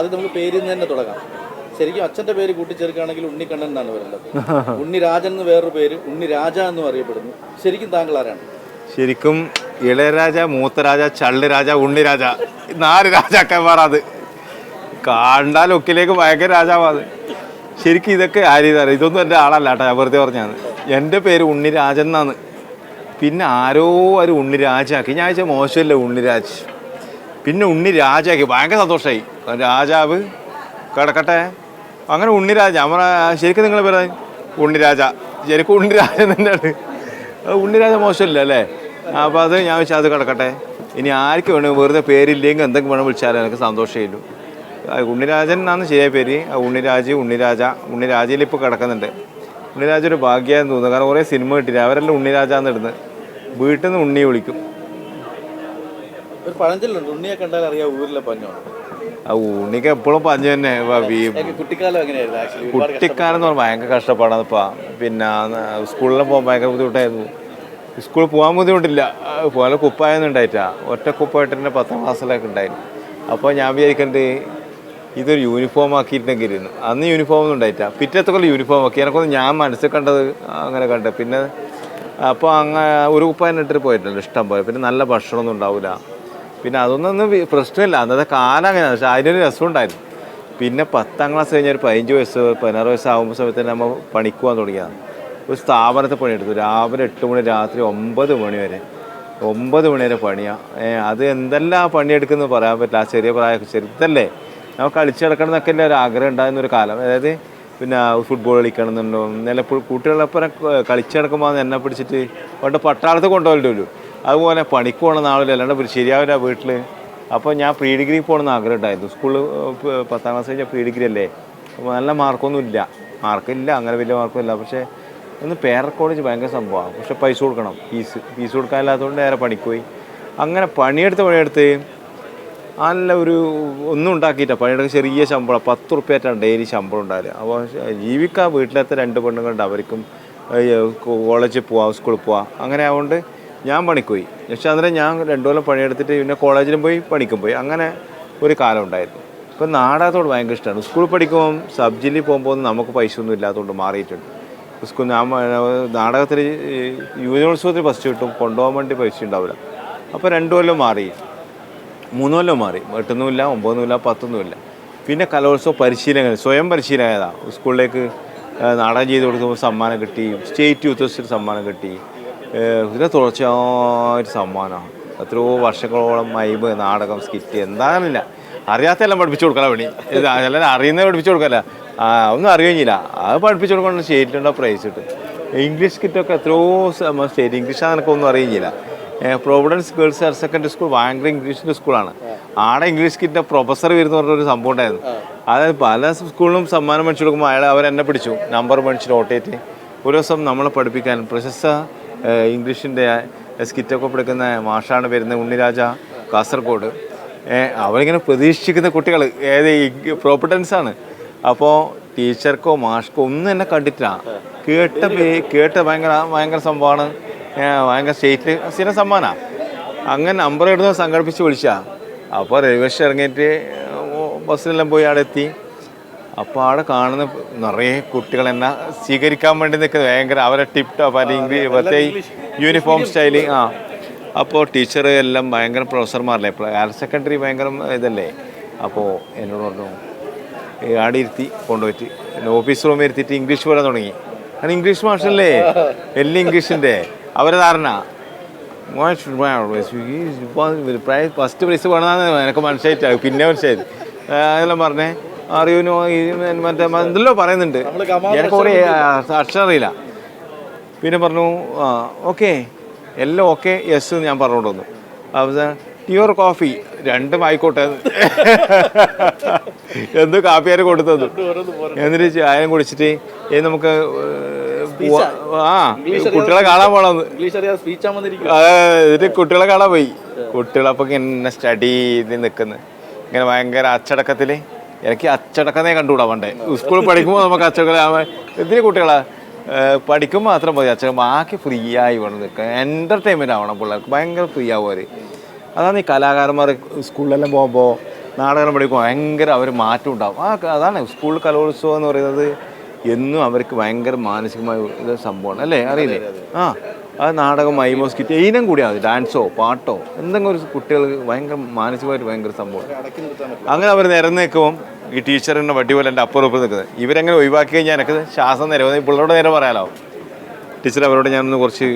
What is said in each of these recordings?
ആദ്യം നമുക്ക് പേരിൽ നിന്ന് തന്നെ തുടങ്ങാം. ശരിക്കും അച്ഛന്റെ പേര് കൂട്ടിച്ചേർക്കുകയാണെങ്കിൽ ഉണ്ണിക്കണ്ണൻ എന്നാണ് വരുന്നത് ഉണ്ണി രാജൻ എന്ന് വേറൊരു പേര് ഉണ്ണി രാജ എന്നും അറിയപ്പെടുന്നു. ശരിക്കും താങ്കൾ ആരാണ്? ശരിക്കും ഇളയരാജ മൂത്തരാജ ചള്ളിരാജ ഉണ്ണിരാജ നാല് രാജാക്കന്മാർ അത് കണ്ടാൽ ഒക്കിലേക്ക് ഭയങ്കര രാജാവാത് ശരിക്കും ഇതൊക്കെ ആരീതറിയാം ഇതൊന്നും എന്റെ ആളല്ല കേട്ടോ ഞാൻ വെറുതെ പറഞ്ഞാണ് എന്റെ പേര് ഉണ്ണിരാജൻ എന്നാണ്. പിന്നെ ആരോ ഒരു ഉണ്ണിരാജാക്കി. ഞാൻ വെച്ചാൽ മോശമല്ലേ ഉണ്ണിരാജ്? പിന്നെ ഉണ്ണി രാജാക്കി ഭയങ്കര സന്തോഷമായി രാജാവ് കിടക്കട്ടെ. അങ്ങനെ ഉണ്ണി രാജ നമ്മളെ ശരിക്കും നിങ്ങൾ പറയാൻ ഉണ്ണി രാജ. ശരിക്കും ഉണ്ണിരാജൻ തന്നെയാണ്. അത് ഉണ്ണിരാജ മോശമില്ല അല്ലേ? അപ്പോൾ അത് ഞാൻ വെച്ചാൽ അത് കിടക്കട്ടെ. ഇനി ആർക്ക് വേണം വെറുതെ പേരില്ലെങ്കിൽ എന്തെങ്കിലും വേണം വിളിച്ചാലും എനിക്ക് സന്തോഷമില്ലു ഉണ്ണിരാജൻ എന്നാണ് ശരിയായ പേര്. ഉണ്ണിരാജ് ഉണ്ണിരാജ ഉണ്ണിരാജയിൽ ഇപ്പോൾ കിടക്കുന്നുണ്ട്. ഉണ്ണിരാജ ഒരു ഭാഗ്യമായെന്ന് തോന്നുന്നു. കാരണം കുറേ സിനിമ കിട്ടില്ല അവരെല്ലാം ഉണ്ണിരാജാന്ന് ഇടുന്നത്. വീട്ടിൽ നിന്ന് ഉണ്ണി വിളിക്കും. ഒരു പഴഞ്ചൊല്ലുണ്ട്. ഉണ്ണിയെ കണ്ടാൽ അറിയാം ഊരിലെ പഞ്ഞോ. ആ ഉണ്ണിക്ക് എപ്പോഴും പഞ്ഞു തന്നെ കുട്ടിക്കാലം എന്ന് പറഞ്ഞാൽ ഭയങ്കര കഷ്ടപ്പാടാണ് ഇപ്പം. പിന്നെ സ്കൂളിൽ പോകാൻ ഭയങ്കര ബുദ്ധിമുട്ടായിരുന്നു. സ്കൂളിൽ പോകാൻ ബുദ്ധിമുട്ടില്ല. പോലെ കുപ്പായൊന്നും ഉണ്ടായിട്ടാ ഒറ്റ കുപ്പായിട്ട് തന്നെ പത്താം ക്ലാസ്സിലൊക്കെ ഉണ്ടായിരുന്നു അപ്പോൾ ഞാൻ വിചാരിക്കുന്നത് ഇതൊരു യൂണിഫോം ആക്കിയിട്ടുണ്ടെങ്കിൽ ഇരുന്നു അന്ന് യൂണിഫോം ഒന്നും ഉണ്ടായിട്ടാ പിറ്റത്തെ കൊല്ലം യൂണിഫോം ആക്കി. എനിക്കൊന്നും ഞാൻ മനസ്സിൽ കണ്ടത് അങ്ങനെ കണ്ടത് പിന്നെ അപ്പോൾ അങ്ങനെ ഒരു കുപ്പായം ഇട്ടിട്ട് പോയിട്ടുണ്ട് ഇഷ്ടം പോലെ. പിന്നെ നല്ല ഭക്ഷണമൊന്നും ഉണ്ടാവില്ല. പിന്നെ അതൊന്നും പ്രശ്നമില്ല. അന്നത്തെ കാലം അങ്ങനെയാണ്. പക്ഷെ അതിനൊരു രസമുണ്ടായിരുന്നു. പിന്നെ പത്താം ക്ലാസ് കഴിഞ്ഞ ഒരു പതിനഞ്ച് വയസ്സ് പതിനാറ് വയസ്സാകുമ്പോൾ സമയത്ത് നമ്മൾ പണിക്കുവാൻ തുടങ്ങിയതാണ്. ഒരു സ്ഥാപനത്തിൽ പണിയെടുത്തു. രാവിലെ എട്ട് മണി രാത്രി ഒമ്പത് മണി വരെ. ഒമ്പത് മണി വരെ പണിയാണ് അത് എന്തെല്ലാം പണിയെടുക്കുന്നു പറയാൻ പറ്റില്ല. ആ ചെറിയ പ്രായം ചെറുതല്ലേ. നമുക്ക് കളിച്ചു കിടക്കണം എന്നൊക്കെ അല്ലേ ഒരു ആഗ്രഹം ഉണ്ടായിരുന്ന ഒരു കാലം. അതായത് പിന്നെ ഫുട്ബോൾ കളിക്കണം എന്നുണ്ടോ നല്ല കുട്ടികളൊപ്പം കളിച്ചു കിടക്കുമ്പോൾ എന്നെ പിടിച്ചിട്ട് പണ്ട് പട്ടാളത്ത് കൊണ്ടുപോകല്ലോ അതുപോലെ പണിക്ക് പോകണം നാളിൽ അല്ലാണ്ട് പിന്നെ ശരിയാവില്ല വീട്ടിൽ അപ്പോൾ ഞാൻ പ്രീ ഡിഗ്രി പോകണമെന്ന് ആഗ്രഹം ഉണ്ടായിരുന്നു. സ്കൂളിൽ പത്താം ക്ലാസ് കഴിഞ്ഞാൽ പ്രീ ഡിഗ്രി അല്ലേ? അപ്പോൾ നല്ല മാർക്കൊന്നും ഇല്ല. മാർക്കില്ല അങ്ങനെ വലിയ മാർക്കും ഇല്ല. പക്ഷേ ഒന്ന് പേര കോളേജ് ഭയങ്കര സംഭവമാണ്. പക്ഷേ പൈസ കൊടുക്കണം. ഫീസ് ഫീസ് കൊടുക്കാനില്ലാത്തതുകൊണ്ട് നേരെ പണിക്ക് പോയി. അങ്ങനെ പണിയെടുത്ത് പണിയെടുത്ത് നല്ല ഒരു ഒന്നും ഉണ്ടാക്കിയിട്ട പണിയെടുக்க ചെറിയ ശമ്പളം പത്ത് റുപ്യായിട്ടാണ് ഡെയിലി ശമ്പളം ഉണ്ടാവില്ല അപ്പോൾ ജീവിക്കാൻ വീട്ടിലത്തെ രണ്ട് പെണ്ണുങ്ങളുണ്ട്. അവർക്കും കോളേജിൽ പോവാം സ്കൂളിൽ പോവാം. അങ്ങനെ ആയതുകൊണ്ട് ഞാൻ പണിക്കുപോയി. പോയി അന്നേരം ഞാൻ രണ്ടു കൊല്ലം പണിയെടുത്തിട്ട് പിന്നെ കോളേജിലും പോയി പണിക്കും പോയി. അങ്ങനെ ഒരു കാലം ഉണ്ടായിരുന്നു. ഇപ്പം നാടകത്തോട് ഭയങ്കര ഇഷ്ടമാണ്. സ്കൂളിൽ പഠിക്കുമ്പം സബ് ജില്ലയിൽ പോകുമ്പോൾ നമുക്ക് പൈസ ഒന്നും ഇല്ലാത്തതുകൊണ്ട് മാറിയിട്ടുണ്ട്. സ്കൂൾ ഞാൻ നാടകത്തിൽ യുവജനോത്സവത്തിൽ ഫസ്റ്റ് കിട്ടും. കൊണ്ടുപോകാൻ വേണ്ടി പൈസ ഉണ്ടാവില്ല. അപ്പോൾ രണ്ടു കൊല്ലം മാറി. മൂന്ന് കൊല്ലം മാറി. എട്ടൊന്നുമില്ല ഒമ്പതൊന്നുമില്ല പത്തൊന്നുമില്ല പിന്നെ കലോത്സവ പരിശീലകൻ സ്വയം പരിശീലകതാണ് സ്കൂളിലേക്ക് നാടകം ചെയ്ത് കൊടുക്കുമ്പോൾ സമ്മാനം കിട്ടി. സ്റ്റേറ്റ് യൂത്ത് ഫെസ്റ്റിൽ സമ്മാനം കിട്ടി. ഇതിനെ തുടർച്ചയായൊരു സമ്മാനമാണ് എത്രയോ വർഷങ്ങളോളം മൈബ് നാടകം സ്കിറ്റ് എന്താണെന്നില്ല അറിയാത്തെല്ലാം പഠിപ്പിച്ചു കൊടുക്കല പണി. എല്ലാവരും അറിയുന്നത് പഠിപ്പിച്ചു കൊടുക്കല്ല ഒന്നും അറിയുകയില്ല അത് പഠിപ്പിച്ചു കൊടുക്കണം സ്റ്റേറ്റിന്റെ പ്രൈസ് കിട്ടും. ഇംഗ്ലീഷ് കിറ്റൊക്കെ എത്രയോ സ്റ്റേറ്റ് ഇംഗ്ലീഷ് എനിക്കൊന്നും അറിയുകയില്ല. Providence girls higher secondary school ഭയങ്കര ഇംഗ്ലീഷിന്റെ സ്കൂളാണ് ആടെ ഇംഗ്ലീഷ് കിറ്റിന്റെ പ്രൊഫസർ വരുന്ന പറഞ്ഞൊരു സംഭവം ഉണ്ടായിരുന്നു. അതായത് പല സ്കൂളിലും സമ്മാനം മേടിച്ചു കൊടുക്കുമ്പോൾ അയാൾ അവരെന്നെ പിടിച്ചു. നമ്പർ മേടിച്ച് റോട്ടേറ്റ് ഒരു ദിവസം നമ്മളെ പഠിപ്പിക്കാൻ പ്രശസ്ത ഇംഗ്ലീഷിന്റെ സ്കിറ്റൊക്കെ പഠിക്കുന്ന മാഷാണ് വരുന്നത് ഉണ്ണിരാജ കാസർഗോഡ്. അവരിങ്ങനെ പ്രതീക്ഷിക്കുന്ന കുട്ടികൾ ഏത് പ്രോപ്പർട്ടൻസാണ് അപ്പോൾ ടീച്ചർക്കോ മാഷ്ക്കോ ഒന്നും എന്നെ കണ്ടിട്ടില്ല. കേട്ട കേട്ട ഭയങ്കര ഭയങ്കര സംഭവമാണ് ഭയങ്കര സ്റ്റേറ്റ് സ്ഥിരം സമ്മാനമാണ് അങ്ങനെ നമ്പർ എടുത്ത് സംഘടിപ്പിച്ച് വിളിച്ചാൽ അപ്പോൾ റെയിൽവേ സ്റ്റേഷൻ ഇറങ്ങിയിട്ട് ബസ്സിലെല്ലാം പോയി അവിടെ എത്തി. അപ്പോൾ അവിടെ കാണുന്ന നിറയെ കുട്ടികൾ എന്നെ സ്വീകരിക്കാൻ വേണ്ടി നിൽക്കുന്നത്. ഭയങ്കര അവരെ ടിപ് ടോപ്പ് അല്ലെങ്കിൽ ഇംഗ്ലീഷ് പ്രത്യേക യൂണിഫോം സ്റ്റൈൽ ആ. അപ്പോൾ ടീച്ചർ എല്ലാം ഭയങ്കര പ്രൊഫസർമാരല്ലേ ഇപ്പോൾ ഹയർ സെക്കൻഡറി ഭയങ്കര ഇതല്ലേ? അപ്പോൾ എന്നോട് പറഞ്ഞു ആടെ ഇരുത്തി കൊണ്ടുപോയിട്ട് ഓഫീസ് റൂമിൽ ഇരുത്തിയിട്ട് ഇംഗ്ലീഷ് പറയാൻ തുടങ്ങി. കാരണം ഇംഗ്ലീഷ് ഭാഷയല്ലേ എല്ലാം ഇംഗ്ലീഷിന്റെ അവരെ ധാരണ ഫസ്റ്റ് പ്രൈസ് വേണമെന്നാണ് എനിക്ക് മനസ്സിലായിട്ട് പിന്നെ മനസ്സിലായത് അതെല്ലാം പറഞ്ഞേ. അറിയൂനോ മറ്റേ എന്തെല്ലോ പറയുന്നുണ്ട്. എനിക്ക് കുറേ അക്ഷരം അറിയില്ല. പിന്നെ പറഞ്ഞു ആ ഓക്കെ എല്ലാം ഓക്കെ യെസ് ഞാൻ പറഞ്ഞോണ്ട് വന്നു. അവസാനം പ്യുവർ കോഫി രണ്ടും ആയിക്കോട്ടെ. എന്ത് കാപ്പിയാരും കൊടുത്തത് എന്നിട്ട് ചായം കുടിച്ചിട്ട് ഇനി നമുക്ക് ആ? കുട്ടികളെ കാണാൻ പോണെന്ന്. എന്നിട്ട് കുട്ടികളെ കാണാൻ പോയി. കുട്ടികളപ്പോൾ ഇങ്ങനെ സ്റ്റഡി ചെയ്ത് നിൽക്കുന്നു. ഇങ്ങനെ ഭയങ്കര അച്ചടക്കത്തിൽ എനിക്ക് അച്ചടക്കമേ കണ്ടുകൂടാ പണ്ടേ. സ്കൂളിൽ പഠിക്കുമ്പോൾ നമുക്ക് അച്ചടക്കം എന്തിനു കുട്ടികളാ പഠിക്കും മാത്രം മതി അച്ഛൻ ബാക്കി ഫ്രീ ആയി വേണം നിൽക്കുക എന്റർടൈൻമെന്റ് ആവണം പിള്ളേർക്ക്. ഭയങ്കര ഫ്രീ ആവും അതാണ് ഈ കലാകാരന്മാർ സ്കൂളിലെല്ലാം പോകുമ്പോൾ നാടകം പഠിക്കുമ്പോൾ ഭയങ്കര അവർ മാറ്റം ഉണ്ടാവും. ആ അതാണ് സ്കൂൾ കലോത്സവം എന്ന് പറയുന്നത് എന്നും അവർക്ക് ഭയങ്കര മാനസികമായ സംഭവമാണ്. അല്ലേ? അറിയില്ലേ? ആ. ആ നാടകം മൈമോ സ്കിറ്റ് ഇതിനും കൂടിയാണ് ഡാൻസോ പാട്ടോ എന്തെങ്കിലും ഒരു കുട്ടികൾ ഭയങ്കര മാനസികമായിട്ട് ഭയങ്കര സംഭവം. അങ്ങനെ അവർ നിരന്ന് നിൽക്കുമ്പോൾ ഈ ടീച്ചറിന്റെ വട്ടി പോലെ എന്റെ അപ്പുറം ഒപ്പം നിൽക്കുന്നത്. ഇവരെങ്ങനെ ഒഴിവാക്കി കഴിഞ്ഞാൽ എനിക്ക് ശ്വാസം നിരവധി പിള്ളേരോട് നേരെ പറയാലോ? ടീച്ചർ അവരോട് ഞാനൊന്ന് കുറച്ച്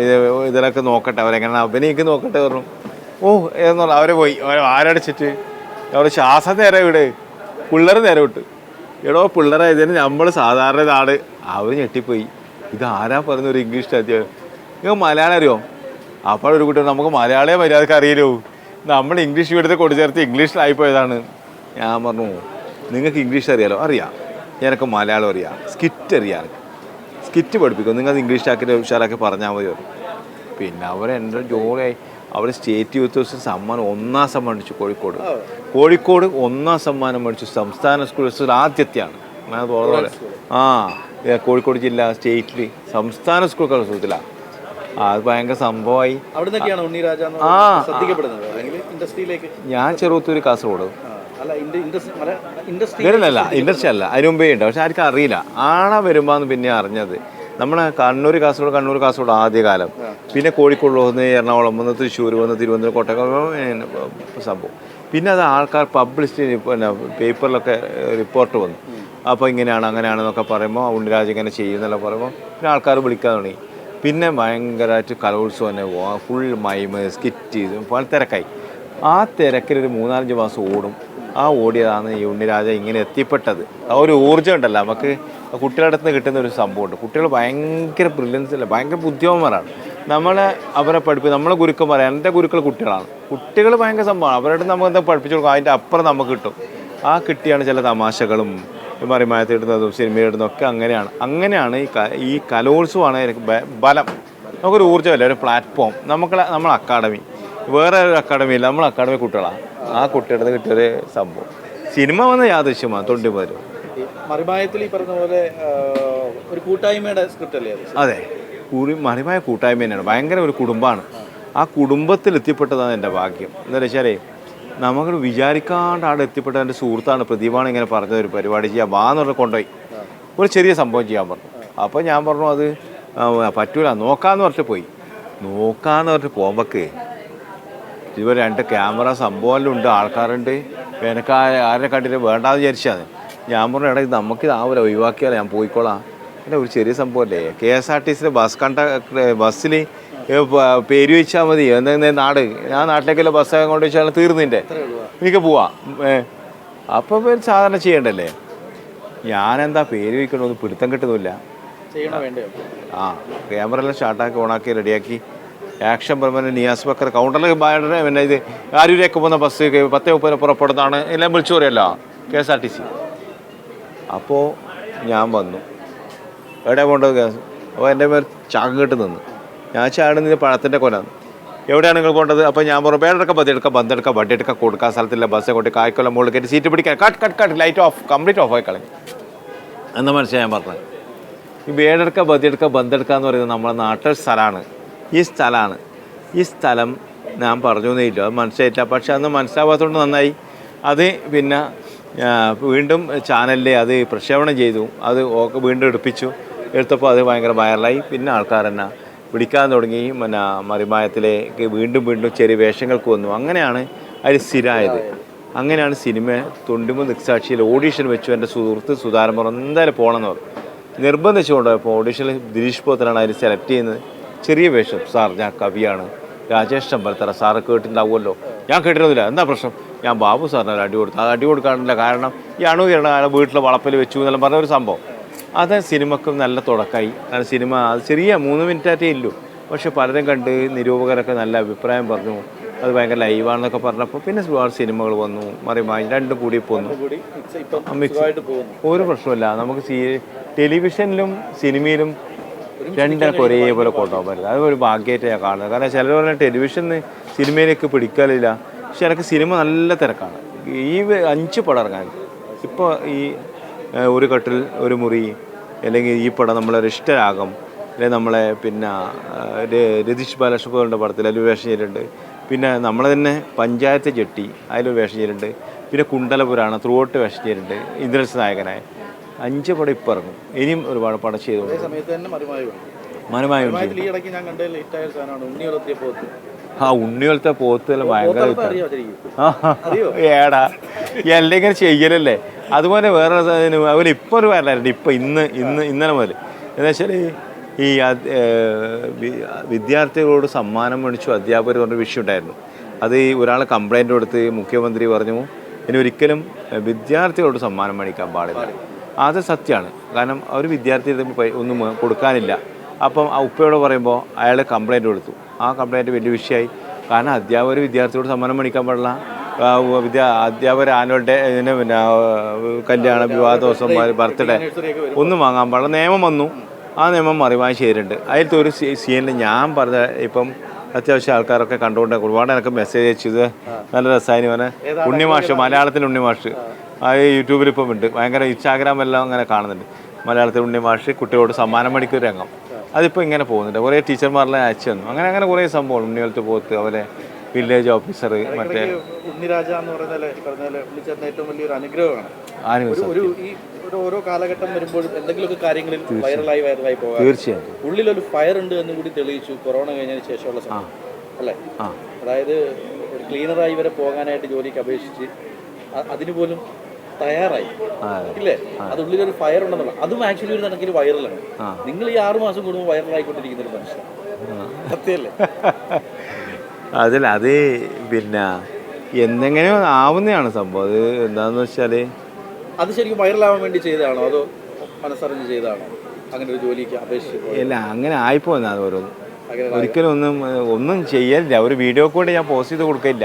ഇത് ഇതിലൊക്കെ നോക്കട്ടെ അവരെങ്ങനെ അഭിനയിക്ക് നോക്കട്ടെ പറഞ്ഞു. ഓ എന്നുള്ള അവരെ പോയി. അവരെ ആരടിച്ചിട്ട് അവരുടെ ശ്വാസം നേരെ വിട്. പിള്ളേർ നേരെ വിട്ടു. എടോ പിള്ളേരായതിന് നമ്മൾ സാധാരണ നാട് അവർ ഞെട്ടിപ്പോയി. ഇത് ആരാ പറയുന്ന ഒരു ഇംഗ്ലീഷ് അധ്യാപകൻ നിങ്ങൾക്ക് മലയാളം അറിയോ? അപ്പോൾ ഒരു കുട്ടി നമുക്ക് മലയാളമേ മര്യാദയ്ക്ക് അറിയില്ലോ. നമ്മൾ ഇംഗ്ലീഷ് മീഡിയത്തിൽ കൊടുത്തു ചേർത്ത് ഇംഗ്ലീഷിലായി പോയതാണ്. ഞാൻ പറഞ്ഞു നിങ്ങൾക്ക് ഇംഗ്ലീഷ് അറിയാലോ? അറിയാം. ഞാനൊക്കെ മലയാളം അറിയാം. സ്കിറ്റ് അറിയാം സ്കിറ്റ് പഠിപ്പിക്കും. നിങ്ങൾ അത് ഇംഗ്ലീഷിലാക്കി ഉഷാറാക്കി പറഞ്ഞാൽ മതി. പിന്നെ അവർ എന്റെ ജോലിയായി. അവർ സ്റ്റേറ്റ് യൂത്ത് ഫെസ്റ്റ് സമ്മാനം ഒന്നാം സമ്മാനം അടിച്ചു കോഴിക്കോട്. കോഴിക്കോട് ഒന്നാം സമ്മാനം മേടിച്ചു സംസ്ഥാന സ്കൂൾ ഫെസ്റ്റിൽ ആദ്യത്തെയാണ്. ഞാൻ പോലെ ആ കോഴിക്കോട് ജില്ല സ്റ്റേറ്റിൽ സംസ്ഥാന സ്കൂൾ കലോത്സവത്തിലാണ് അത് ഭയങ്കര സംഭവമായി. ആ, ഞാൻ ചെറുത്തൂര് കാസർഗോഡ്. വരുന്നല്ല ഇൻഡസ്ട്രി അല്ല. അതിന് മുമ്പേ ഉണ്ട്. പക്ഷെ ആർക്കും അറിയില്ല. ആണ വരുമ്പോന്ന് പിന്നെ അറിഞ്ഞത്. നമ്മളെ കണ്ണൂർ കാസർഗോഡ് കണ്ണൂർ കാസർഗോഡ് ആദ്യകാലം. പിന്നെ കോഴിക്കോട് വന്ന് എറണാകുളം വന്ന് തൃശ്ശൂർ വന്ന് തിരുവനന്തപുരം കോട്ടയം സംഭവം. പിന്നെ അത് ആൾക്കാർ പബ്ലിസിറ്റി പിന്നെ പേപ്പറിലൊക്കെ റിപ്പോർട്ട് വന്നു. അപ്പോൾ ഇങ്ങനെയാണ് അങ്ങനെയാണെന്നൊക്കെ പറയുമ്പോൾ ഉണ്ണിരാജ് ഇങ്ങനെ ചെയ്യുന്നെല്ലാം പറയുമ്പോൾ പിന്നെ ആൾക്കാർ വിളിക്കാൻ തുടങ്ങി. പിന്നെ ഭയങ്കരമായിട്ട് കലോത്സവം തന്നെ. ഫുൾ മൈമ് സ്കിറ്റ് പല തിരക്കായി. ആ തിരക്കിൽ ഒരു മൂന്നാലഞ്ച് മാസം ഓടും. ആ ഓടിയതാണ് ഈ ഉണ്ണിരാജ ഇങ്ങനെ എത്തിപ്പെട്ടത്. ആ ഒരു ഊർജം ഉണ്ടല്ലോ. നമുക്ക് കുട്ടികളുടെ അടുത്ത് കിട്ടുന്ന ഒരു സംഭവമുണ്ട്. കുട്ടികൾ ഭയങ്കര ബ്രില്യൻസ് അല്ല ഭയങ്കര ബുദ്ധിമാന്മാരാണ്. നമ്മളെ അവരെ പഠിപ്പിക്കും നമ്മളെ ഗുരുക്കന്മാർ എന്റെ ഗുരുക്കൾ കുട്ടികളാണ്. കുട്ടികൾ ഭയങ്കര സംഭവമാണ്. അവരുടെ നമുക്ക് എന്താ പഠിപ്പിച്ചു കൊടുക്കും? അതിന്റെ അപ്പുറം നമുക്ക് കിട്ടും. ആ കിട്ടിയാണ് ചില തമാശകളും. മറിമായത്തിടുന്നതും സിനിമ ഒക്കെ അങ്ങനെയാണ്. അങ്ങനെയാണ് ഈ ഈ കലോത്സവമാണ് എനിക്ക് ബലം. നമുക്കൊരു ഊർജമല്ല? ഒരു പ്ലാറ്റ്ഫോം നമുക്ക് നമ്മൾ അക്കാഡമി വേറെ ഒരു അക്കാഡമി ഇല്ല. നമ്മൾ അക്കാഡമി കുട്ടികളാണ് ആ കുട്ടികളുടെ കിട്ടിയൊരു സംഭവം. സിനിമ വന്ന യാദൃശ്യമാണ്. തൊണ്ടി പോലും മറിമായത്തിൽ ഈ പറഞ്ഞ പോലെ ഒരു കൂട്ടായ്മയുടെ സ്ക്രിപ്റ്റ് അല്ലേ അതെ? കുറി മറിമായ കൂട്ടായ്മ തന്നെയാണ്. ഭയങ്കര ഒരു കുടുംബമാണ്. ആ കുടുംബത്തിൽ എത്തിപ്പെട്ടതാണ് എന്റെ ഭാഗ്യം. എന്താ വെച്ചാലേ നമുക്ക് വിചാരിക്കാണ്ട് അവിടെ എത്തിപ്പെട്ട എന്റെ സുഹൃത്താണ് പ്രദീപാണ് ഇങ്ങനെ പറഞ്ഞ ഒരു പരിപാടി ചെയ്യാം വാ എന്നുള്ള കൊണ്ടുപോയി. ഒരു ചെറിയ സംഭവം ചെയ്യാൻ പറഞ്ഞു. അപ്പോൾ ഞാൻ പറഞ്ഞു അത് പറ്റൂല നോക്കാന്ന് പറഞ്ഞിട്ട് പോയി. നോക്കാന്ന് പറഞ്ഞിട്ട് പോകുമ്പോക്ക് ഇതുപോലെ രണ്ട് ക്യാമറ സംഭവമെല്ലാം ഉണ്ട് ആൾക്കാരുണ്ട്. എനിക്ക് ആ- ആരെ കണ്ടിട്ട് വേണ്ടാന്ന് വിചാരിച്ചാണ്. ഞാൻ പറഞ്ഞു എടാ ഇത് നമുക്കിത് ആവില്ല ഒഴിവാക്കിയാലേ ഞാൻ പോയിക്കോളാം. എന്റെ ഒരു ചെറിയ സംഭവമല്ലേ കെ എസ് ആർ ടി സിയിലെ ബസ് കണ്ട ബസ്സിൽ പേര് വെച്ചാൽ മതി. എന്താ നാട്. ഞാൻ നാട്ടിലേക്കുള്ള ബസ് കൊണ്ട് വെച്ചാൽ തീർന്നിന്റെ എനിക്ക് പോവാ. അപ്പോൾ സാധാരണ ചെയ്യണ്ടല്ലേ? ഞാൻ എന്താ പേര് വയ്ക്കണമെന്ന് പിടുത്തം കിട്ടുന്നില്ല. ആ ക്യാമറ എല്ലാം സ്റ്റാർട്ടാക്കി ഓണാക്കി റെഡിയാക്കി ആക്ഷൻ പറയുമ്പോൾ നിയാസ് ബക്കർ കൗണ്ടറിൽ ബാഡറെ പിന്നെ ഇത് ആരൂരേക്ക് പോകുന്ന ബസ് പത്തേ മുപ്പതിന് പുറപ്പെടുന്നതാണ്. എല്ലാം വിളിച്ചു പറയല്ലോ. K S R T C. അപ്പോൾ ഞാൻ വന്നു. എവിടെ പോകേണ്ടത്? അപ്പോൾ എന്റെ പേര് ചാക്ക് കെട്ട് നിന്ന്. ഞാൻ ചാടുന്നത് പഴത്തിന്റെ കൊലാണ് എവിടെയാണ് നിങ്ങൾ പോകേണ്ടത്? അപ്പോൾ ഞാൻ പറഞ്ഞു ബേടെടുക്ക ബന്തെടുക്കുക വണ്ടി എടുക്കാം കൊടുക്കാൻ സ്ഥലത്തില്ല ബസ്സെ കൊണ്ട് കായ്ക്കൊല്ലം മുകളിൽ കയറ്റി സീറ്റ് പിടിക്കാൻ. Cut cut cut light off complete off ആയി കളയും. എന്ന മനസ്സിലായി ഞാൻ പറഞ്ഞത്? ഈ വേടെടുക്ക ബതിയെടുക്ക ബന്തെടുക്കുക എന്ന് പറയുന്നത് നമ്മുടെ നാട്ടിൽ സ്ഥലമാണ്. ഈ സ്ഥലമാണ്. ഈ സ്ഥലം ഞാൻ പറഞ്ഞു ഇല്ല. അത് മനസ്സിലായില്ല പക്ഷെ അന്ന് മനസ്സിലാവാത്തതുകൊണ്ട് നന്നായി. അത് പിന്നെ വീണ്ടും ചാനലിൽ അത് പ്രക്ഷേപണം ചെയ്തു. അത് വീണ്ടും എടുപ്പിച്ചു. എടുത്തപ്പോൾ അത് ഭയങ്കര വൈറലായി പിന്നെ ആൾക്കാർ തന്നെ വിളിക്കാൻ തുടങ്ങി. പിന്നെ മറിമായത്തിലേക്ക് വീണ്ടും വീണ്ടും ചെറിയ വേഷങ്ങൾക്ക് വന്നു. അങ്ങനെയാണ് അതിൽ സ്ഥിരമായത്. അങ്ങനെയാണ് സിനിമ തൊണ്ടുമ്പോൾ നിക്സാക്ഷിയിൽ ഓഡീഷൻ വെച്ചു എന്റെ സുഹൃത്ത് സുധാരൻ പറഞ്ഞു എന്തായാലും പോകണമെന്ന് പറഞ്ഞു. നിർബന്ധിച്ചുകൊണ്ട് അപ്പോൾ ഓഡീഷനിൽ ദിലീഷ് പോത്തനാണ് അതിൽ സെലക്ട് ചെയ്യുന്നത്. ചെറിയ വേഷം. സാർ ഞാൻ കവിയാണ്. രാജേഷ് അമ്പലത്തറ സാറ് കേട്ടിട്ടുണ്ടാവുമല്ലോ. ഞാൻ കേട്ടിരുന്നില്ല. എന്താ പ്രശ്നം? ഞാൻ ബാബു സാറിന് അടി കൊടുത്തു. അത് അടി കൊടുക്കാനില്ല കാരണം ഈ അണു കിരണ വീട്ടിൽ വളപ്പിൽ വെച്ചു എന്നെല്ലാം പറഞ്ഞ ഒരു സംഭവം. അത് സിനിമക്കും നല്ല തുടക്കമായി കാരണം സിനിമ അത് ചെറിയ മൂന്ന് മിനിറ്റായിട്ടേ ഇല്ലു. പക്ഷെ പലരും കണ്ട് നിരൂപകരൊക്കെ നല്ല അഭിപ്രായം പറഞ്ഞു. അത് ഭയങ്കര ലൈവാണെന്നൊക്കെ പറഞ്ഞപ്പോൾ പിന്നെ ഒരുപാട് സിനിമകൾ വന്നു. മറിമായി രണ്ടും കൂടി പോന്നു. ഒരു പ്രശ്നമില്ല നമുക്ക് സീ ടെലിവിഷനിലും സിനിമയിലും രണ്ടൊക്കെ ഒരേപോലെ കൊണ്ടുപോകാൻ പറ്റില്ല. അത് ഒരു ഭാഗ്യമായിട്ട് ഞാൻ കാണുന്നത്. കാരണം ചിലർ പറഞ്ഞാൽ ടെലിവിഷന് സിനിമയിലേക്ക് പിടിക്കാറില്ല പക്ഷെ എനിക്ക് സിനിമ നല്ല തിരക്കാണ്. ഈ അഞ്ച് പടം ഇറങ്ങാൻ. ഇപ്പോൾ ഈ ഒരു കട്ടിൽ ഒരു മുറി അല്ലെങ്കിൽ ഈ പടം നമ്മളെ ഇഷ്ടരാഗം അല്ലെങ്കിൽ നമ്മളെ പിന്നെ രതീഷ് ബാലകൃഷ്ണന്റെ പടത്തിൽ അതിൽ വേഷം ചെയ്തിട്ടുണ്ട് പിന്നെ നമ്മളെ തന്നെ പഞ്ചായത്ത് ജെട്ടി അതിലൊരു വേഷം ചെയ്തിട്ടുണ്ട് പിന്നെ കുണ്ടലപുരാണ് ത്രൂ ഔട്ട് ചെയ്തിട്ടുണ്ട് ഇന്ദ്രൻസ് നായകനായ. അഞ്ച് പടം ഇപ്പം ഇറങ്ങും. ഇനിയും ഒരുപാട് പടം ചെയ്തുകൊണ്ട്. വളർത്തിയ പോത്ത്. ആ ഉണ്ണിയോലത്തെ പോത്തുകൾ ഭയങ്കര ഏടാ എല്ലാം ഇങ്ങനെ ചെയ്യലല്ലേ? അതുപോലെ വേറെ അതുപോലെ ഇപ്പോൾ ഒരു വരലായിരുന്നു. ഇപ്പം ഇന്ന് ഇന്ന് ഇന്നലെ മുതൽ എന്താ വെച്ചാൽ ഈ വിദ്യാർത്ഥികളോട് സമ്മാനം മേടിച്ചു അധ്യാപകർ പറഞ്ഞ വിഷയം ഉണ്ടായിരുന്നു. അത് ഈ ഒരാൾ കംപ്ലൈന്റ് കൊടുത്ത് മുഖ്യമന്ത്രി പറഞ്ഞു ഇനി ഒരിക്കലും വിദ്യാർത്ഥികളോട് സമ്മാനം മേടിക്കാൻ പാടില്ല. അത് സത്യമാണ്. കാരണം അവർ വിദ്യാർത്ഥി ഒന്നും കൊടുക്കാനില്ല. അപ്പം ആ ഉപ്പയോട് പറയുമ്പോൾ അയാൾ കംപ്ലൈന്റ് കൊടുത്തു. ആ കംപ്ലൈന്റ് വലിയ വിഷയമായി. കാരണം അധ്യാപകർ വിദ്യാർത്ഥിയോട് സമ്മാനം മേടിക്കാൻ പാടില്ല. വിദ്യ അധ്യാപകർ ആനുവൽ ഡേ ഇതിന് പിന്നെ കല്യാണ വിവാഹ ദിവസം ബർത്ത്ഡേ ഒന്നും വാങ്ങാൻ പാടില്ല. നിയമം വന്നു. ആ നിയമം മറിവാൻ ചെയ്തിട്ടുണ്ട് അതിലത്തെ ഒരു സീനിൽ ഞാൻ പറഞ്ഞ ഇപ്പം അത്യാവശ്യം ആൾക്കാരൊക്കെ കണ്ടുകൊണ്ട് ഒരുപാട് എനിക്ക് മെസ്സേജ് അയച്ചത്. നല്ല രസമായിരുന്നു പറഞ്ഞ. ഉണ്ണിമാഷ് മലയാളത്തിൽ ഉണ്ണിമാഷ് ആ. യൂട്യൂബിൽ ഇപ്പം ഉണ്ട്. ഭയങ്കര ഇൻസ്റ്റാഗ്രാം എല്ലാം അങ്ങനെ കാണുന്നുണ്ട്. മലയാളത്തിൽ ഉണ്ണിമാഷ് കുട്ടികളോട് സമ്മാനം മേടിക്കുന്ന രംഗം. അതിപ്പോൾ ഇങ്ങനെ പോകുന്നുണ്ട്. കുറേ ടീച്ചർമാരെല്ലാം അയച്ചു തന്നു. അങ്ങനെ അങ്ങനെ കുറേ സംഭവം ഉണ്ണികളത്ത് പോത്ത് അവരെ വില്ലേജ് ഓഫീസർ മറ്റേ ഉണ്ണിരാജ എന്ന് പറഞ്ഞാൽ ഈ പറഞ്ഞ പോലെ ഉണ്ണിച്ചേട്ടൻ ഏറ്റവും വലിയൊരു അനുഗ്രഹമാണ്. ഒരു ഒരു ഈ ഓരോ കാലഘട്ടം വരുമ്പോഴും എന്തെങ്കിലുമൊക്കെ കാര്യങ്ങളിൽ വൈറലായി വൈറലായി പോകാം തീർച്ചയായും. ഉള്ളിലൊരു ഫയർ ഉണ്ട് എന്ന് കൂടി തെളിയിച്ചു. കൊറോണ കഴിഞ്ഞതിന് ശേഷമുള്ള സമയം. അല്ലേ? അതായത് ഒരു ക്ലീനറായി വരെ പോകാനായിട്ട് ജോലിക്ക് അപേക്ഷിച്ച് അതിനു പോലും തയ്യാറായി. ഇല്ലേ? അത് ഒരു ഫയർ ഉണ്ടെന്നുള്ള അതും ആക്ച്വലി ഒരു കണക്കിന് വൈറലാണ് നിങ്ങൾ ഈ ആറു മാസം കൂടുമ്പോൾ വൈറലായിക്കൊണ്ടിരിക്കുന്ന ഒരു മനുഷ്യൻ. സത്യല്ലേ? അതിൽ അത് പിന്നെ എന്തെങ്ങനെയോ ആവുന്നതാണ് സംഭവം. അത് എന്താണെന്ന് വെച്ചാൽ അത് ശരിക്കും വൈറലാവാൻ വേണ്ടി ചെയ്തതാണോ? അതോ മനസ്സറിഞ്ഞ് ചെയ്തതാണോ? അങ്ങനെ ഒരു ജോലിക്ക് അപേക്ഷിച്ചു ഇല്ല അങ്ങനെ ആയിപ്പോയെന്നാണ് ഓരോന്ന്. ഒരിക്കലും ഒന്നും ഒന്നും ചെയ്യലില്ല. ഒരു വീഡിയോ കൂടെ ഞാൻ പോസ്റ്റ് ചെയ്ത് കൊടുക്കില്ല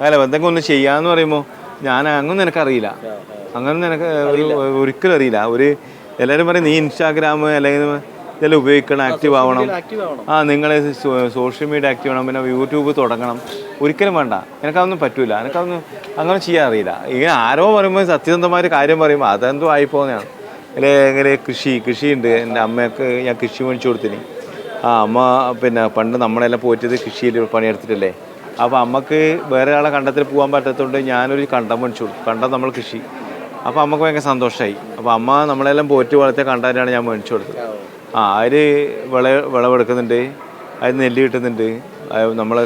അല്ല എന്തെങ്കിലും ഒന്ന് ചെയ്യാന്ന് പറയുമ്പോൾ ഞാൻ അങ്ങൊന്നും എനിക്കറിയില്ല അങ്ങനെ നിനക്ക് ഒരു ഒരിക്കലും അറിയില്ല. ഒരു എല്ലാവരും പറയും നീ ഇൻസ്റ്റാഗ്രാം അല്ലെങ്കിൽ ഇതെല്ലാം ഉപയോഗിക്കണം ആക്റ്റീവ് ആവണം. ആ നിങ്ങളെ സോഷ്യൽ മീഡിയ ആക്റ്റീവ് ആവണം പിന്നെ യൂട്യൂബ് തുടങ്ങണം. ഒരിക്കലും വേണ്ട. എനിക്കതൊന്നും പറ്റൂല. എനിക്കതൊന്നും അങ്ങനെ ചെയ്യാൻ അറിയില്ല. ഇങ്ങനെ ആരോ പറയുമ്പോൾ സത്യസന്ധമായ കാര്യം പറയുമ്പോൾ അതെന്തോ ആയിപ്പോകുന്നതാണ് അല്ലെ ഇങ്ങനെ കൃഷി കൃഷിയുണ്ട്. എന്റെ അമ്മയൊക്കെ ഞാൻ കൃഷി മേടിച്ചു കൊടുത്തിന്. ആ അമ്മ പിന്നെ പണ്ട് നമ്മളെല്ലാം പോറ്റത് കൃഷിയിൽ പണിയെടുത്തിട്ടല്ലേ. അപ്പോൾ അമ്മയ്ക്ക് വേറെ ആളെ കണ്ടത്തിൽ പോകാൻ പറ്റാത്തതുകൊണ്ട് ഞാനൊരു കണ്ടം മേടിച്ചു കൊടുത്തു. കണ്ടം നമ്മൾ കൃഷി. അപ്പോൾ അമ്മയ്ക്ക് ഭയങ്കര സന്തോഷമായി അപ്പോൾ അമ്മ നമ്മളെല്ലാം പോറ്റി വളർത്തിയ കണ്ടാലാണ് ഞാൻ മേടിച്ചു കൊടുത്തത്. ആ അതിൽ വിള വിളവെടുക്കുന്നുണ്ട്. അതിൽ നെല്ല് കിട്ടുന്നുണ്ട്. നമ്മൾ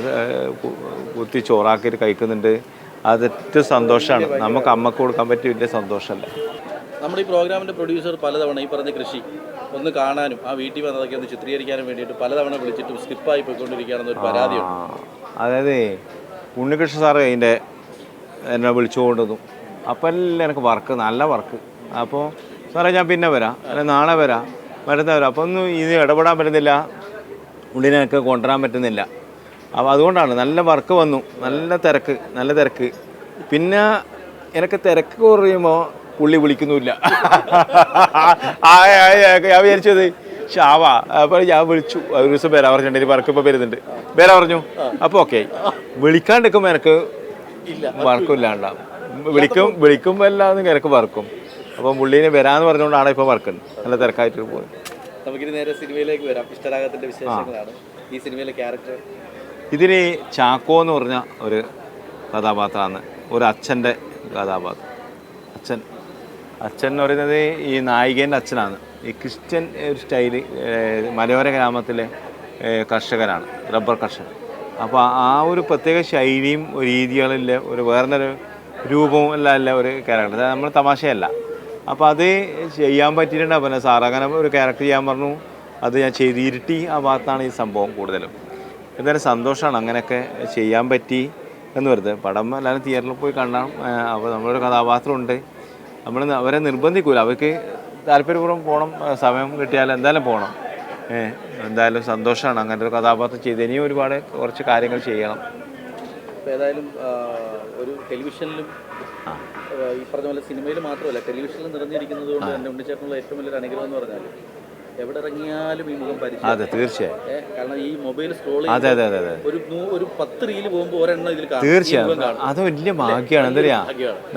കുത്തി ചോറാക്കി കഴിക്കുന്നുണ്ട്. അത് ഏറ്റവും സന്തോഷമാണ് നമുക്ക് അമ്മയ്ക്ക് കൊടുക്കാൻ പറ്റിയ വലിയ സന്തോഷമല്ല. നമ്മുടെ ഈ പ്രോഗ്രാമിന്റെ പ്രൊഡ്യൂസർ പലതവണ ഈ പറഞ്ഞ കൃഷി ഒന്ന് കാണാനും ആ വീട്ടിൽ വന്നതൊക്കെ ഒന്ന് ചിത്രീകരിക്കാനും വേണ്ടിയിട്ട് പലതവണ വിളിച്ചിട്ടും സ്കിപ്പായി പോയിക്കൊണ്ടിരിക്കുകയാണെന്ന് ഒരു പരാതിയുണ്ട്. അതായത് ഉണ്ണികൃഷ്ണ സാറ് അതിന്റെ എന്നെ വിളിച്ചു കൊണ്ടുവന്നു അപ്പം എല്ലാം എനിക്ക് വർക്ക് നല്ല വർക്ക് അപ്പോൾ സാറേ ഞാൻ പിന്നെ വരാം. അല്ലെ നാളെ വരാം. വരുന്ന വരാം. അപ്പോൾ ഒന്നും ഇത് ഇടപെടാൻ പറ്റുന്നില്ല. ഉള്ളിനെ എനിക്ക് കൊണ്ടുവരാൻ പറ്റുന്നില്ല. അപ്പോൾ അതുകൊണ്ടാണ് നല്ല വർക്ക് വന്നു. നല്ല തിരക്ക് നല്ല തിരക്ക്. പിന്നെ എനിക്ക് തിരക്ക് കുറയുമ്പോൾ പുള്ളി വിളിക്കുന്നുമില്ല. ഞാൻ വിചാരിച്ചത് ഷാവാ. അപ്പോൾ ഞാൻ വിളിച്ചു. ഒരു ദിവസം വരാൻ പറഞ്ഞിട്ടുണ്ട് വർക്ക് ഇപ്പോൾ വരുന്നുണ്ട്. പേരാ പറഞ്ഞു? അപ്പോൾ ഓക്കെ വിളിക്കാണ്ടിരിക്കുമ്പോൾ എനിക്ക് വർക്കും വർക്കില്ലാണ്ട വിളിക്കും വിളിക്കുമ്പോൾ എല്ലാം എനിക്ക് വർക്കും. അപ്പം പുള്ളീനെ വരാന്ന് പറഞ്ഞുകൊണ്ടാണ് ഇപ്പോൾ വർക്കുണ്ട് നല്ല തിരക്കായിട്ട് പോകുന്നത് നമുക്കിനി നേരെ സിനിമയിലേക്ക് വരാം. ഇഷ്ടരാഗത്തിന്റെ വിശേഷങ്ങളാണ്. ഈ സിനിമയിലെ ക്യാരക്ടർ ഇതിന് ചാക്കോ എന്ന് പറഞ്ഞ ഒരു കഥാപാത്രമാണ്. ഒരു അച്ഛന്റെ കഥാപാത്രം. അച്ഛൻ. അച്ഛൻ എന്ന് പറയുന്നത് ഈ നായികേന്റെ അച്ഛനാണ്. ഈ ക്രിസ്ത്യൻ ഒരു സ്റ്റൈൽ മലയോര ഗ്രാമത്തിലെ കർഷകനാണ് റബ്ബർ കർഷകൻ. അപ്പോൾ ആ ഒരു പ്രത്യേക ശൈലിയും ഒരു രീതികളില്ല ഒരു വേറൊരു രൂപവും എല്ലാം അല്ല ഒരു ക്യാരക്ടർ നമ്മൾ തമാശയല്ല. അപ്പോൾ അത് ചെയ്യാൻ പറ്റിയിട്ടുണ്ട്. പിന്നെ സാർ അങ്ങനെ ഒരു ക്യാരക്ടർ ചെയ്യാൻ പറഞ്ഞു. അത് ഞാൻ ചെയ്തിരുട്ടി ആ ഭാഗത്താണ് ഈ സംഭവം കൂടുതലും. എന്തായാലും സന്തോഷമാണ് അങ്ങനെയൊക്കെ ചെയ്യാൻ പറ്റി എന്ന് വെറുതെ പടം എല്ലാവരും തിയേറ്ററിൽ പോയി കാണണം അപ്പോൾ നമ്മളൊരു കഥാപാത്രമുണ്ട് നമ്മൾ അവരെ നിർബന്ധിക്കൂല. അവർക്ക് താല്പര്യപൂർവം പോകണം സമയം കിട്ടിയാൽ എന്തായാലും പോകണം എന്തായാലും സന്തോഷമാണ് അങ്ങനെ ഒരു കഥാപാത്രം ചെയ്ത്. ഇനിയും ഒരുപാട് കുറച്ച് കാര്യങ്ങൾ ചെയ്യണം. അപ്പോൾ ഏതായാലും ഒരു ടെലിവിഷനിലും ഈ പറഞ്ഞ പോലെ സിനിമയിൽ മാത്രമല്ല ടെലിവിഷനിൽ നിറഞ്ഞിരിക്കുന്നത് കൊണ്ട് എന്റെ ഉണ്ണിച്ചേട്ടനുള്ള ഏറ്റവും വലിയൊരു അനുഗ്രഹം എന്ന് പറഞ്ഞാൽ എവിടെ ഇറങ്ങിയാലും ഈ മുഖം പരിചയം. അതെ തീർച്ചയായും കാരണം ഈ മൊബൈൽ സ്ക്രോൾ അതെ അതെ അതെ ഒരു ഒരു പത്ത് റീൽ പോകുമ്പോൾ ഒരെണ്ണം ഇതിൽ തീർച്ചയായും. അത് വലിയ ഭാഗ്യമാണ് എന്തറിയാ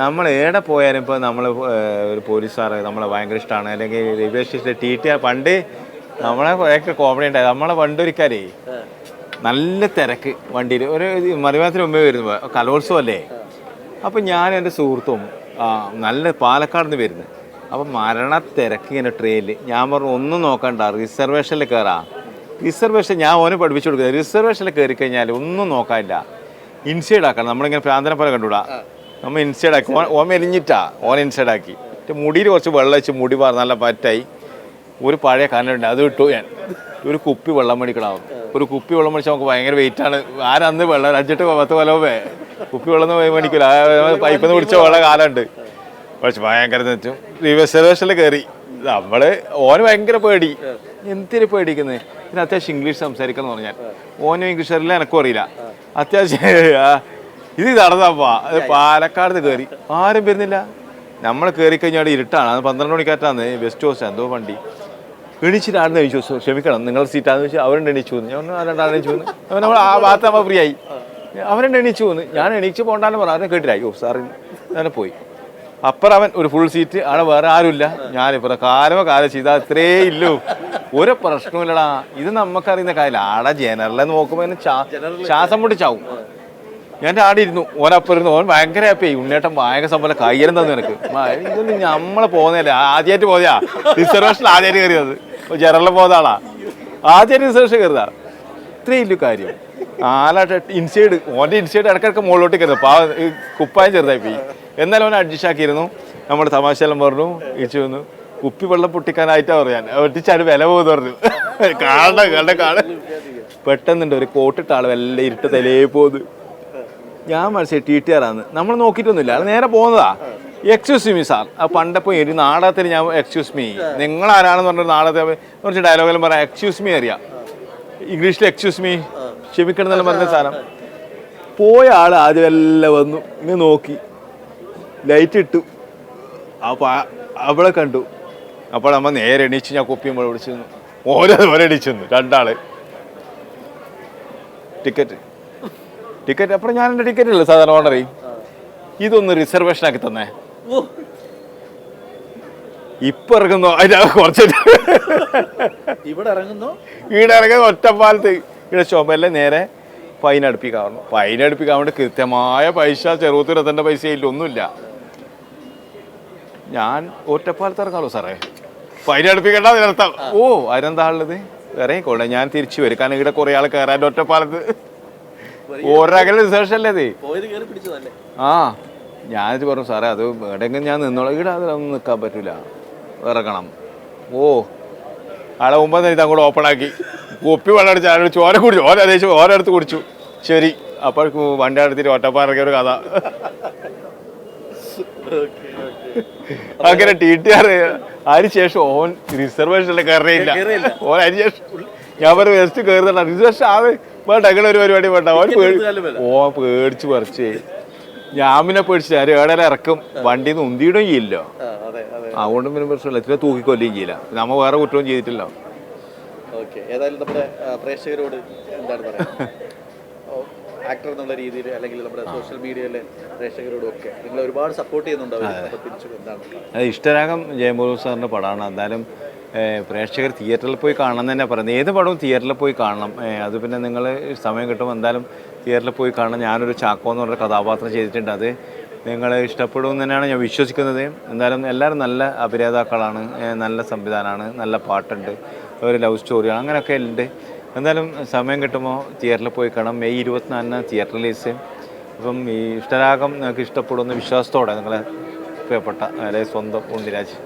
നമ്മൾ എവിടെ പോയാലും ഇപ്പോൾ നമ്മൾ ഒരു പോലീസ് സാറ് നമ്മളെ ഭയങ്കര ഇഷ്ടമാണ് അല്ലെങ്കിൽ റെയിൽവേ ടി ടി പണ്ട് നമ്മളെ കോമഡി ഉണ്ടായത് നമ്മളെ പണ്ടൊരിക്കാലേ നല്ല തിരക്ക് വണ്ടിയിൽ. ഒരു മലയാളത്തിന് മുമ്പേ വരുന്നു കലോത്സവം അല്ലേ? അപ്പം ഞാൻ എന്റെ സുഹൃത്തും നല്ല പാലക്കാട് നിന്ന് വരുന്നത് അപ്പം മരണ തിരക്ക് ഇങ്ങനെ ട്രെയിനിൽ ഞാൻ പറഞ്ഞു ഒന്നും നോക്കണ്ട റിസർവേഷനിൽ കയറാം റിസർവേഷൻ ഞാൻ ഓനെ പഠിപ്പിച്ചു കൊടുക്കുന്നത് റിസർവേഷനിൽ കയറി കഴിഞ്ഞാൽ ഒന്നും നോക്കാനില്ല. ഇൻസൈഡ് ആക്കണം. നമ്മളിങ്ങനെ പ്രാന്തനെ പോലെ കണ്ടുവിടാ നമ്മൾ ഇൻസൈഡ് ആക്കി. ഓൻ ഓൻ മെലിഞ്ഞിട്ടാ. ഓൻ ഇൻസൈഡ് ആക്കി. മുടിയിൽ കുറച്ച് വെള്ളം വെച്ച് മുടി പാർ നല്ല പറ്റായി. ഒരു പഴയ കനുണ്ട് അത് ഇട്ടു ഞാൻ. ഒരു കുപ്പി വെള്ളം മേടിക്കണം ഒരു കുപ്പി വെള്ളം മേടിച്ചാൽ നമുക്ക് ഭയങ്കര വെയിറ്റ് ആണ്. ആരന്ന് വെള്ളം അഞ്ചെട്ട് പത്ത് കൊല്ലമേ കുപ്പി വെള്ളം മേടിക്കില്ല പൈപ്പിൽ നിന്ന് പിടിച്ച വെള്ളം കാലമുണ്ട്. പക്ഷെ ഭയങ്കര തെറ്റും റിസർവേഷനിൽ കയറി നമ്മൾ ഓന് ഭയങ്കര പേടി. എന്തിനു പേടിക്കുന്നത് പിന്നെ അത്യാവശ്യം ഇംഗ്ലീഷ് സംസാരിക്കണം എന്ന് പറഞ്ഞാൽ. ഓനും ഇംഗ്ലീഷ് അറിയില്ല എനക്കും അറിയില്ല. അത്യാവശ്യം ഇത് നടന്നപ്പാ അത് പാലക്കാട് കയറി ആരും വരുന്നില്ല. നമ്മൾ കയറി കഴിഞ്ഞാൽ ഇരുട്ടാണ്. അത് പന്ത്രണ്ട് മണിക്കാറ്റാന്ന്. വെസ്റ്റ് ഹോസ്റ്റ് എന്തോ വണ്ടി. എണീച്ചിട്ട് ചോദിച്ചു കഴിച്ചു "സോ, ക്ഷമിക്കണം. നിങ്ങൾ സീറ്റാന്ന് വെച്ചാൽ അവരെ എണീച്ചു വന്നു ഞാൻ രണ്ടാളും എണീച്ചു വന്നു അവൻ നമ്മൾ ആ ഭാഗത്ത് നമ്മൾ ഫ്രീ ആയി. അവരുണ്ട് എണീച്ചു വന്നു ഞാൻ എണീച്ച് പോകണ്ടാന്ന് പറഞ്ഞു. അവരെ കേട്ടില്ല. ഓ സാറി അങ്ങനെ പോയി. അപ്പുറം അവൻ ഒരു ഫുൾ സീറ്റ് അവിടെ വേറെ ആരുമില്ല. ഞാനിപ്പുറം കാലമോ കാലം ചെയ്താൽ അത്രേ ഇല്ലൂ. ഒരു പ്രശ്നമില്ലടാ ഇത് നമുക്കറിയുന്ന കാര്യമില്ല ആടെ ജനറലെന്ന് നോക്കുമ്പോൾ ശ്വാസം പൊട്ടിച്ചാവും ഞാൻ ആടെ ഇരുന്നു. ഓനപ്പം ഇരുന്നു. ഓൻ ഭയങ്കര ഹാപ്പിയായി ഉണ്ണേട്ടൻ ഭയങ്കര സംഭവം കയ്യലും തന്നു എനിക്ക് ഇതൊന്നും നമ്മളെ പോകുന്നതല്ലേ? ആദ്യമായിട്ട് പോയാ റിസർവേഷൻ ആദ്യമായിട്ട് കയറിയത് ജനറലിൽ പോകുന്ന ആളാ. ആദ്യമായിട്ട് കരുതാ. ഇത്രയും ഇല്ലു കാര്യം. ആലാട്ട് ഇൻസൈഡ് ഓന്റെ ഇൻസൈഡ് ഇടക്കിടക്ക് മുകളിലോട്ട് കരുതും പാ കുപ്പായം ചെറുതായി പോയി എന്നാലും അവൻ അഡ്ജസ്റ്റ് ആക്കിയിരുന്നു. നമ്മൾ തമാശയെല്ലാം പറഞ്ഞു. ഇച്ചു വന്നു കുപ്പി വെള്ളം പൊട്ടിക്കാനായിട്ടാ പറയാൻ ഒട്ടിച്ചാണ് വില പോകുന്നു പറഞ്ഞു. കാണണ്ട കണ്ട കാണ പെട്ടെന്നുണ്ട് ഒരു കോട്ടിട്ട ആൾ വല്ല ഇരുട്ട് തലേ പോകുന്നു. ഞാൻ മനസ്സിലായി ടി ടി ആറാന്ന് നമ്മൾ നോക്കിയിട്ടൊന്നുമില്ല. അത് നേരെ പോകുന്നതാ. എക്സ്ക്യൂസ് മീ സാർ പണ്ടപ്പോൾ എരി നാടകത്തിന് ഞാൻ എക്സ്ക്യൂസ് മീ നിങ്ങൾ ആരാണെന്ന് പറഞ്ഞൊരു നാടകത്തെ കുറച്ച് ഡയലോഗെല്ലാം പറയാം. എക്സ്ക്യൂസ് മീ അറിയാം. ഇംഗ്ലീഷിൽ എക്സ്ക്യൂസ് മീ ക്ഷമിക്കണം എന്നെല്ലാം പറഞ്ഞ സാധനം. പോയ ആൾ ആദ്യം എല്ലാം വന്നു. ഇങ്ങനെ നോക്കി. ലൈറ്റ് ഇട്ടു. അപ്പോൾ അവളെ കണ്ടു. അപ്പോൾ നമ്മൾ നേരെ എണീച്ച് ഞാൻ കൊപ്പിയുമ്പോൾ വിളിച്ചു ഓരോ ഓരോ എണീച്ചു തന്നു രണ്ടാൾ. ടിക്കറ്റ് ടിക്കറ്റ് അപ്പോൾ ഞാൻ എന്റെ ടിക്കറ്റ് ഇല്ല? സാധാരണ ഓർഡർ ചെയ്യും. ഇതൊന്ന് റിസർവേഷനാക്കി തന്നേ. ഇപ്പൊ ഇറങ്ങുന്നു. അതിന്റെ കുറച്ച് ഇവിടെ ഇറങ്ങുന്നു. ഇവിടെ ഇറങ്ങുന്ന ഒറ്റപ്പാലത്ത് ഇവിടെ ചുമല്ല നേരെ ഫൈൻ അടുപ്പിക്കാവുന്നു ഫൈൻ അടുപ്പിക്കാൻ വേണ്ടി കൃത്യമായ പൈസ ചെറുപത്തിരത്തന്റെ പൈസ ഇല്ല ഒന്നുമില്ല. ഞാൻ ഒറ്റപ്പാലത്ത് ഇറങ്ങാമല്ലോ സാറേ? ഫൈൻ അടുപ്പിക്കണ്ട അതിനർത്ഥം. ഓ അതിനെന്താ ഉള്ളത് ഇറങ്ങിക്കോളെ ഞാൻ തിരിച്ചു വരും. കാരണം ഇവിടെ കുറേ ആൾ കയറാൻ ഒറ്റപ്പാലത്ത്. ഓരകല റിസർച്ച് അല്ലേ ആ. ഞാനിത് പറഞ്ഞു സാറേ അത് എവിടെയെങ്കിലും ഞാൻ നിന്നോളാം. ഇവിടെ അതിലൊന്നും നിൽക്കാൻ പറ്റില്ല ഇറങ്ങണം. ഓ ആളെ മുമ്പ് തന്നെ ഇത് അങ്ങോട്ട് ഓപ്പൺ ആക്കി. കുപ്പി വെള്ളം അടിച്ച് ആരോടിച്ച് ചോര കുടിച്ചു. ഓരോ ദേശം ഓരോ അടുത്ത് കുടിച്ചു. ശരി അപ്പോഴേക്കും വണ്ടി അടുത്തിട്ട് ഒറ്റപ്പാറക്കിയ ഒരു കഥ. അങ്ങനെ ടി ടി ആർ അതിന് ശേഷം ഓൻ റിസർവേഷനിൽ കയറിയില്ല. ഓൻ അതിന് ശേഷം ഞാൻ പറഞ്ഞു വെസ്റ്റ് കയറുന്നുണ്ട് റിസർവേഷൻ ആവേ വേണ്ട അങ്ങനെ ഒരു പരിപാടി വേണ്ട. ഓൻ പേടിച്ച് പറിച്ച് ഞാൻ പേടിച്ച് ആര് ഏടല ഏടെ ഇറക്കും. വണ്ടിയിൽ നിന്ന് ഉന്തിയിടുകയും ചെയ്യില്ലോ. അതുകൊണ്ട് പിന്നെ പ്രശ്നമില്ല. ഇത്ര തൂക്കിക്കൊല്ലുകയും ചെയ്യില്ല. നമ്മ വേറെ കുറ്റവും ചെയ്തിട്ടില്ല. ഏതായാലും നമ്മുടെ പ്രേക്ഷകരോട് എന്താണ് പറയുക ആക്ടർ എന്നുള്ള രീതിയിൽ അല്ലെങ്കിൽ നമ്മുടെ സോഷ്യൽ മീഡിയയിലെ പ്രേക്ഷകരോടൊക്കെ നിങ്ങൾ ഒരുപാട് സപ്പോർട്ട് ചെയ്യുന്നുണ്ടാവും തിരിച്ചു എന്താണ്? ഇഷ്ടരാഗം ജയമോഹൻ സാറിന്റെ പടമാണ്. എന്തായാലും പ്രേക്ഷകർ തിയേറ്ററിൽ പോയി കാണണം തന്നെ പറയുന്നത്. ഏത് പടവും തിയേറ്ററിൽ പോയി കാണണം. അത് പിന്നെ നിങ്ങൾ സമയം കിട്ടുമ്പോൾ എന്തായാലും തിയേറ്ററിൽ പോയി കാണണം. ഞാനൊരു ചാക്കോ എന്ന് പറഞ്ഞ കഥാപാത്രം ചെയ്തിട്ടുണ്ട്. അത് നിങ്ങൾ ഇഷ്ടപ്പെടും തന്നെയാണ് ഞാൻ വിശ്വസിക്കുന്നത്. എന്തായാലും എല്ലാവരും നല്ല അഭിനേതാക്കളാണ്. നല്ല സംവിധാനമാണ്. നല്ല പാട്ടുണ്ട്. ഒരു ലവ് സ്റ്റോറിയാണ്. അങ്ങനെയൊക്കെ ഉണ്ട്. എന്തായാലും സമയം കിട്ടുമ്പോൾ തിയേറ്ററിൽ പോയി കാണാം. മെയ് ഇരുപത്തിനാലിന് തിയേറ്റർ റിലീസ്. അപ്പം ഈ ഇഷ്ടരാഗം നിങ്ങൾക്ക് ഇഷ്ടപ്പെടുമെന്ന് വിശ്വാസത്തോടെ നിങ്ങളെ പ്രിയപ്പെട്ട അല്ലെ സ്വന്തം ഉണ്ണിരാജ്